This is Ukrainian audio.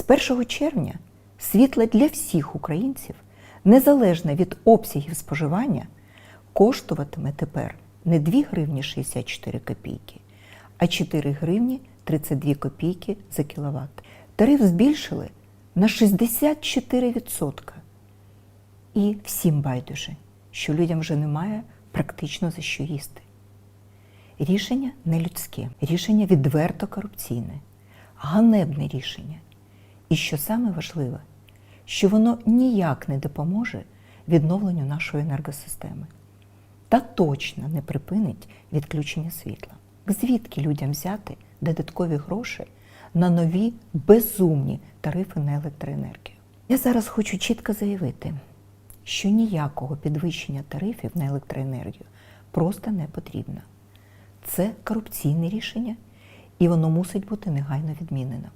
З 1 червня світло для всіх українців, незалежно від обсягів споживання, коштуватиме тепер не 2 гривні 64 копійки, а 4 гривні 32 копійки за кіловат. Тариф збільшили на 64%. І всім байдуже, що людям вже немає практично за що їсти. Рішення не людське, рішення відверто корупційне, ганебне рішення. І що саме важливе, що воно ніяк не допоможе відновленню нашої енергосистеми та точно не припинить відключення світла. Звідки людям взяти додаткові гроші на нові безумні тарифи на електроенергію? Я зараз хочу чітко заявити, що ніякого підвищення тарифів на електроенергію просто не потрібно. Це корупційне рішення, і воно мусить бути негайно відмінено.